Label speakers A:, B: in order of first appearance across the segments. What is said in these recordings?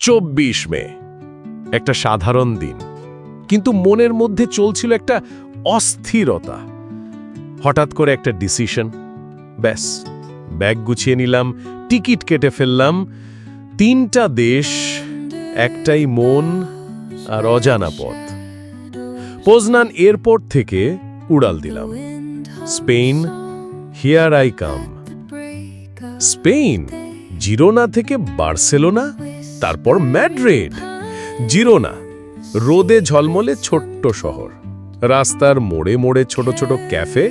A: চব্বিশ মে, একটা সাধারণ দিন। কিন্তু মনের মধ্যে চলছিল একটা অস্থিরতা। হঠাৎ করে একটা ডিসিশন ব্যাস, ব্যাগ গুছিয়ে নিলাম, টিকিট কেটে ফেললাম। তিনটা দেশ, একটাই মন আর অজানা পথ। পোজনান এয়ারপোর্ট থেকে উড়াল দিলাম। Spain here I come Spain, Girona থেকে বার্সেলোনা? তারপর ম্যাড্রিড। জিরোনা, রোদে ঝলমলে ছোট্ট শহর। রাস্তার মোড়ে মোড়ে ছোট ছোট ক্যাফে,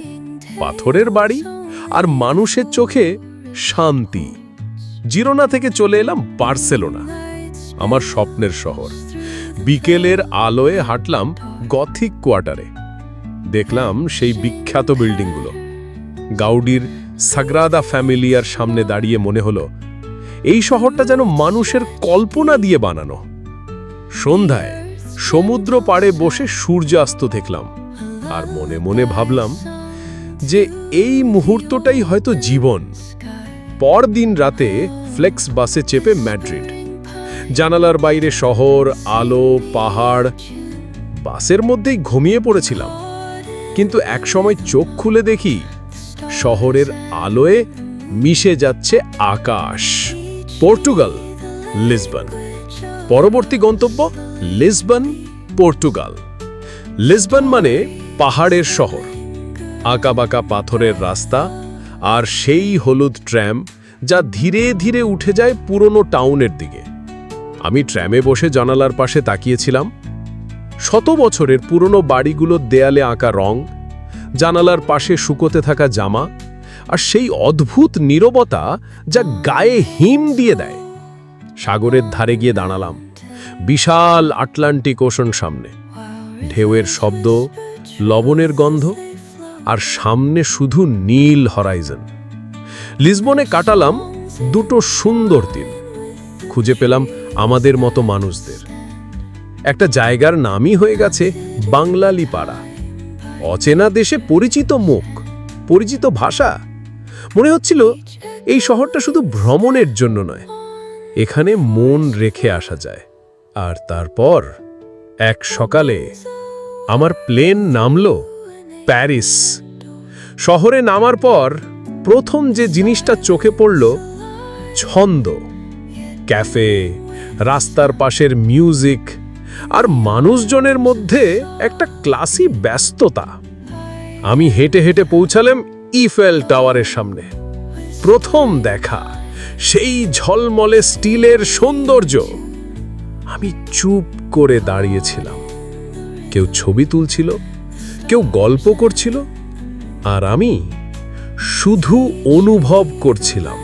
A: পাথরের বাড়ি আর মানুষের চোখে শান্তি। জিরোনা থেকে চলে এলাম বার্সেলোনা, আমার স্বপ্নের শহর। বিকেলের আলোয় হাঁটলাম গথিক কোয়ার্টারে। দেখলাম সেই বিখ্যাত বিল্ডিংগুলো। গাউডির সাগ্রাদা ফ্যামিলিয়ার সামনে দাঁড়িয়ে মনে হলো এই শহরটা যেন মানুষের কল্পনা দিয়ে বানানো। সন্ধ্যায় সমুদ্র পাড়ে বসে সূর্যাস্ত দেখলাম আর মনে মনে ভাবলাম যে এই মুহূর্তটাই হয়তো জীবন। পরদিন রাতে ফ্লেক্স বাসে চেপে ম্যাড্রিড। জানালার বাইরে শহর, আলো, পাহাড়, বাসের মধ্যেই ঘুমিয়ে পড়েছিলাম। কিন্তু একসময় চোখ খুলে দেখি শহরের আলোয় মিশে যাচ্ছে আকাশ। Portugal, Lisbon. পরবর্তী গন্তব্য, লিসবন, পর্তুগাল। লিসবন মানে পাহাড়ের শহর। আঁকাবাঁকা পাথরের রাস্তা আর সেই হলুদ ট্র্যাম যা ধীরে ধীরে উঠে যায় পুরনো টাউনের দিকে। আমি ট্র্যামে বসে জানালার পাশে তাকিয়েছিলাম। শত বছরের পুরনো বাড়িগুলোর দেয়ালে আঁকা রং, জানালার পাশে শুকোতে থাকা জামা আর সেই অদ্ভুত নীরবতা যা গায়ে হিম দিয়ে দেয়। সাগরের ধারে গিয়ে দাঁড়ালাম। বিশাল আটলান্টিক ওশন সামনে। ঢেউয়ের শব্দ, লবণের গন্ধ আর সামনে শুধু নীল হরাইজন লিসবনে কাটালাম দুটো সুন্দর দিন। খুঁজে পেলাম আমাদের মতো মানুষদের। একটা জায়গার নামই হয়ে গেছে বাংলালি পাড়া অচেনা দেশে পরিচিত মুখ, পরিচিত ভাষা। মনে হচ্ছিল এই শহরটা শুধু ভ্রমণের জন্য নয়, এখানে মন রেখে আসা যায়। আর তারপর এক সকালে আমার প্লেন নামলো প্যারিস। শহরে নামার পর প্রথম যে জিনিসটা চোখে পড়ল, ছন্দ। ক্যাফে, রাস্তার পাশের মিউজিক আর মানুষজনের মধ্যে একটা ক্লাসি ব্যস্ততা। আমি হেঁটে হেঁটে পৌঁছালাম ইফেল টাওয়ারের সামনে। প্রথম দেখা, সেই ঝলমলে স্টিলের সৌন্দর্য। আমি চুপ করে দাঁড়িয়েছিলাম। কেউ ছবি তুলছিল, কেউ গল্প করছিল, আর আমি শুধু অনুভব করছিলাম।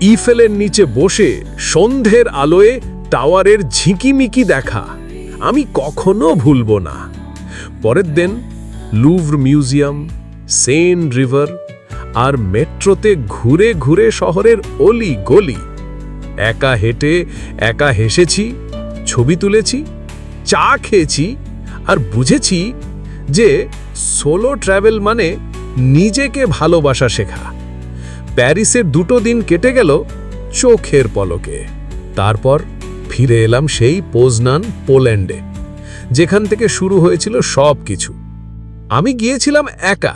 A: ইফেলের নিচে বসে সন্ধ্যের আলোয় টাওয়ারের ঝিকিমিকি দেখা, আমি কখনো ভুলব না। পরের দিন লুভর মিউজিয়াম সেন রিভার আর মেট্রোতে ঘুরে ঘুরে শহরের অলি গলি। একা হেঁটে, একা হেসেছি, ছবি তুলেছি, চা খেয়েছি আর বুঝেছি যে সোলো ট্রাভেল মানে নিজেকে ভালোবাসা শেখা। প্যারিসের দুটো দিন কেটে গেল চোখের পলকে। তারপর ফিরে এলাম সেই পোজনান পোল্যান্ডে, যেখান থেকে শুরু হয়েছিল সব কিছু আমি গিয়েছিলাম একা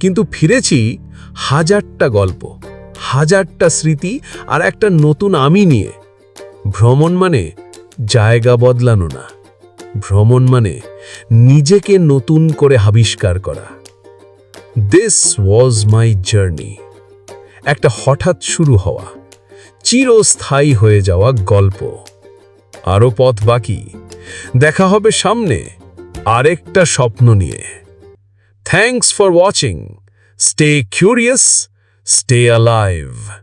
A: কিন্তু ফিরেছি হাজারটা গল্প, হাজারটা স্মৃতি আর একটা নতুন আমি নিয়ে। ভ্রমণ মানে জায়গা বদলানো না। ভ্রমণ মানে নিজেকে নতুন করে আবিষ্কার করা। দিস ওয়াজ মাই জার্নি একটা হঠাৎ শুরু হওয়া, চিরস্থায়ী হয়ে যাওয়া গল্প। আরও পথ বাকি। দেখা হবে সামনে, আরেকটা স্বপ্ন নিয়ে। Thanks for watching. Stay curious, stay alive.